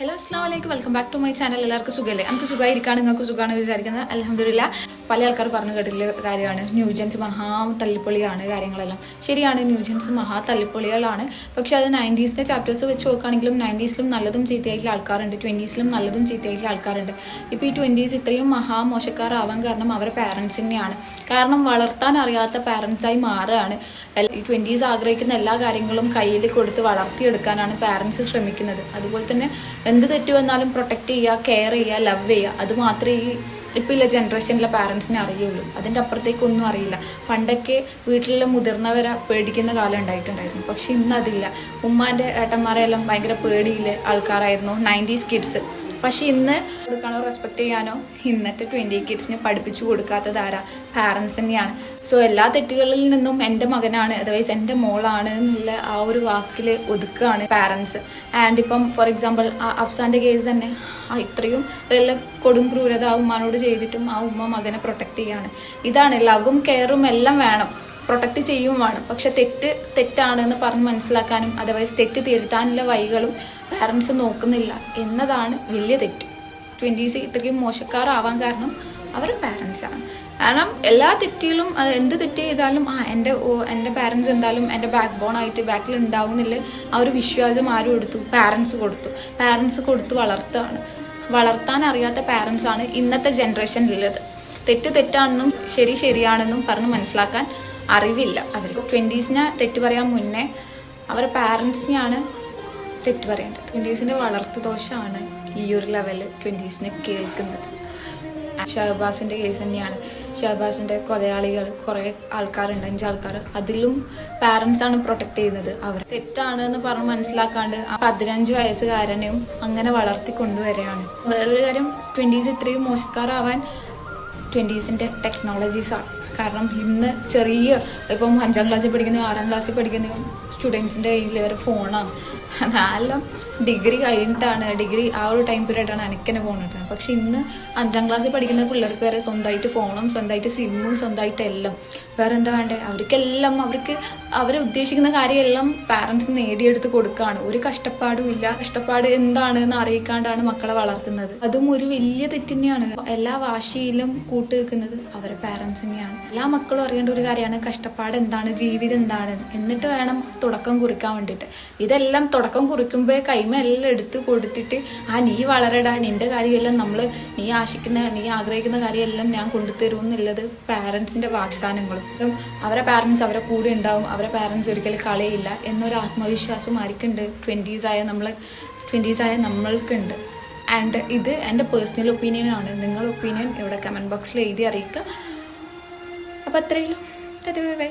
Hello അസ്ലാം വലൈക്കും welcome back to my channel എല്ലാവർക്കും സുഖമല്ലേ? നമുക്ക് സുഖമായിരിക്കാണ് നിങ്ങൾക്ക് സുഖമാണ് വിചാരിക്കുന്നത്. അലഹമില്ല പല ആൾക്കാർ പറഞ്ഞു കേട്ടില്ല കാര്യമാണ്. ന്യൂജൻസ് മഹാ തല്ലിപ്പൊളിയാണ് കാര്യങ്ങളെല്ലാം. ശരിയാണ് ന്യൂജൻസ് മഹാ തല്ലിപ്പൊളികളാണ്. പക്ഷെ അത് നയന്റീസിന്റെ ചാപ്റ്റേഴ്സ് വെച്ച് നോക്കുകയാണെങ്കിലും നയന്റീസിലും നല്ലതും ചീത്തയായിട്ടുള്ള ആൾക്കാരുണ്ട്. ട്വന്റീസിലും നല്ലതും ചീത്തയായിട്ടുള്ള ആൾക്കാരുണ്ട്. ഇപ്പോൾ ഈ ട്വന്റീസ് ഇത്രയും മഹാ മോശക്കാരാവാൻ കാരണം അവരെ പാരൻസിനെയാണ് കാരണം വളർത്താൻ അറിയാത്ത പാരൻസായി മാറുകയാണ്. ഈ ട്വന്റീസ് ആഗ്രഹിക്കുന്ന എല്ലാ കാര്യങ്ങളും കയ്യിൽ കൊടുത്ത് വളർത്തിയെടുക്കാനാണ് പാരൻസ് ശ്രമിക്കുന്നത്. അതുപോലെ തന്നെ എന്ത് തെറ്റ് വന്നാലും പ്രൊട്ടക്റ്റ് ചെയ്യുക കെയർ ചെയ്യുക ലവ് ചെയ്യുക. അത് മാത്രമേ ഈ ഇപ്പോൾ ഇല്ല ജനറേഷനിലെ പാരൻസിനെ അറിയുള്ളൂ. അതിന്റെ അപ്പുറത്തേക്കൊന്നും അറിയില്ല. പണ്ടൊക്കെ വീട്ടിലെ മുതിർന്നവരെ പേടിക്കുന്ന കാലം ഉണ്ടായിട്ടുണ്ടായിരുന്നു. പക്ഷെ ഇന്നതില്ല ഉമ്മാന്റെ ഏട്ടന്മാരെല്ലാം ഭയങ്കര പേടിയിലെ ആൾക്കാരായിരുന്നു. നയന്റീസ് കിഡ്സ് പക്ഷെ ഇന്ന് കൊടുക്കാനോ റെസ്പെക്ട് ചെയ്യാനോ ഇന്നത്തെ ട്വന്റി കിഡ്സിന് പഠിപ്പിച്ചു കൊടുക്കാത്തത് ആരാ? പാരൻസ് തന്നെയാണ്. സോ എല്ലാ തെറ്റുകളിൽ നിന്നും എന്റെ മകനാണ് അതർവൈസ് എന്റെ മോളാണ് എന്നുള്ള ആ ഒരു വാക്കിൽ ഒതുക്കുകയാണ് പാരൻസ് ആൻഡ് ഇപ്പം ഫോർ എക്സാമ്പിൾ അഫ്സാന്റെ കേസ് തന്നെ. ഇത്രയും എല്ലാം കൊടും ക്രൂരത ആ ഉമ്മാനോട് ചെയ്തിട്ടും ആ ഉമ്മ മകനെ പ്രൊട്ടക്ട് ചെയ്യാണ്. ഇതാണ് ലവും കെയറും എല്ലാം വേണം. പ്രൊട്ടക്റ്റ് ചെയ്യും വേണം പക്ഷെ തെറ്റ് തെറ്റാണെന്ന് പറഞ്ഞ് മനസ്സിലാക്കാനും അതർവൈസ് തെറ്റ് തിരുത്താനുള്ള വഴികളും പാരൻസ് നോക്കുന്നില്ല. എന്നതാണ് വലിയ തെറ്റ്. ട്വന്റീസ് ഇത്രയും മോശക്കാരാവാൻ കാരണം അവർ പാരൻസാണ് കാരണം എല്ലാ തെറ്റിലും അത് എന്ത് തെറ്റ് ചെയ്താലും ആ എന്റെ എന്റെ പാരൻസ് എന്തായാലും എന്റെ ബാക്ക് ബോൺ ആയിട്ട് ബാക്കിൽ ഉണ്ടാവുന്നില്ല. ആ ഒരു വിശ്വാസം ആരും എടുത്തു പാരൻസ് കൊടുത്തു. പാരൻസ് കൊടുത്ത് വളർത്തുകയാണ്. വളർത്താൻ അറിയാത്ത പാരൻസാണ് ഇന്നത്തെ ജനറേഷനിലുള്ളത് തെറ്റ് തെറ്റാണെന്നും ശരി ശരിയാണെന്നും പറഞ്ഞ് മനസ്സിലാക്കാൻ അറിവില്ല. അവർക്ക് ട്വന്റീസിനെ തെറ്റ് പറയാൻ മുന്നേ അവരുടെ പാരൻസിനെയാണ് തെറ്റ് പറയേണ്ടത്. ട്വന്റീസിന്റെ വളർത്തു ദോഷമാണ് ഈ ഒരു ലെവലിൽ ട്വന്റീസിനെ കേൾക്കുന്നത്. ഷഹബാസിന്റെ കേസ് തന്നെയാണ്. ഷഹബാസിന്റെ കൊലയാളികൾ കുറേ ആൾക്കാരുണ്ട് അഞ്ച് ആൾക്കാർ അതിലും പാരൻസാണ് പ്രൊട്ടക്ട് ചെയ്യുന്നത്. അവർ തെറ്റാണ് എന്ന് പറഞ്ഞ് മനസ്സിലാക്കാണ്ട് ആ പതിനഞ്ച് വയസ്സുകാരനെയും അങ്ങനെ വളർത്തി കൊണ്ടുവരികയാണ്. വേറൊരു കാര്യം ട്വന്റീസ് ഇത്രയും മോശക്കാരാവാൻ ട്വന്റീസിന്റെ ടെക്നോളജീസാണ് കാരണം ഇന്ന് ചെറിയ ഇപ്പം അഞ്ചാം ക്ലാസ്സിൽ പഠിക്കുന്ന ആറാം ക്ലാസ്സിൽ പഠിക്കുന്ന സ്റ്റുഡൻസിന്റെ കയ്യിൽ ഒരു ഫോണാണ് അതെല്ലാം ഡിഗ്രി കഴിഞ്ഞിട്ടാണ് ഡിഗ്രി ആ ഒരു ടൈം പീരീഡാണ് എനിക്കെന്നെ ഫോൺ കിട്ടുന്നത് പക്ഷെ ഇന്ന് അഞ്ചാം ക്ലാസ്സിൽ പഠിക്കുന്ന പിള്ളേർക്ക് വരെ സ്വന്തമായിട്ട് ഫോണും സ്വന്തമായിട്ട് സിമ്മും സ്വന്തമായിട്ട് എല്ലാം. വേറെ എന്താ വേണ്ടേ? അവർക്കെല്ലാം അവർക്ക് അവർ ഉദ്ദേശിക്കുന്ന കാര്യമെല്ലാം പാരൻസ് നേടിയെടുത്ത് കൊടുക്കുകയാണ് ഒരു കഷ്ടപ്പാടും ഇല്ല. കഷ്ടപ്പാട് എന്താണ് എന്ന് അറിയിക്കാണ്ടാണ് മക്കളെ വളർത്തുന്നത്. അതും ഒരു വലിയ തെറ്റ് തന്നെയാണ് എല്ലാ വാശിയിലും കൂട്ടുവെക്കുന്നത് അവരെ പാരൻസ് തന്നെയാണ് എല്ലാ മക്കളും അറിയേണ്ട ഒരു കാര്യമാണ് കഷ്ടപ്പാട് എന്താണ് ജീവിതം എന്താണ്. എന്നിട്ട് വേണം തുടക്കം കുറിക്കാൻ വേണ്ടിയിട്ട്. ഇതെല്ലാം തുടക്കം കുറിക്കുമ്പോൾ കൈമ എല്ലാം എടുത്തു കൊടുത്തിട്ട് ആ നീ വളരടാ നിന്റെ കാര്യമെല്ലാം നമ്മൾ നീ ആശിക്കുന്ന നീ ആഗ്രഹിക്കുന്ന കാര്യമെല്ലാം ഞാൻ കൊണ്ടുതരും എന്നുള്ളത് പാരൻസിന്റെ വാഗ്ദാനങ്ങളും. ഇപ്പം അവരെ പാരൻസ് അവരെ കൂടെ ഉണ്ടാവും അവരെ പാരൻസ് ഒരിക്കലും കളയില്ല എന്നൊരു ആത്മവിശ്വാസം ആർക്കുണ്ട്? ട്വന്റീസ് ആയ നമ്മൾ ട്വന്റീസ് ആയ നമ്മൾക്കുണ്ട്. ആൻഡ് ഇത് എന്റെ പേഴ്സണൽ ഒപ്പീനിയൻ ആണ്. നിങ്ങളുടെ ഒപ്പീനിയൻ ഇവിടെ കമന്റ് ബോക്സിൽ എഴുതി അറിയിക്കുക. അപ്പോൾ അത്രയും ബൈ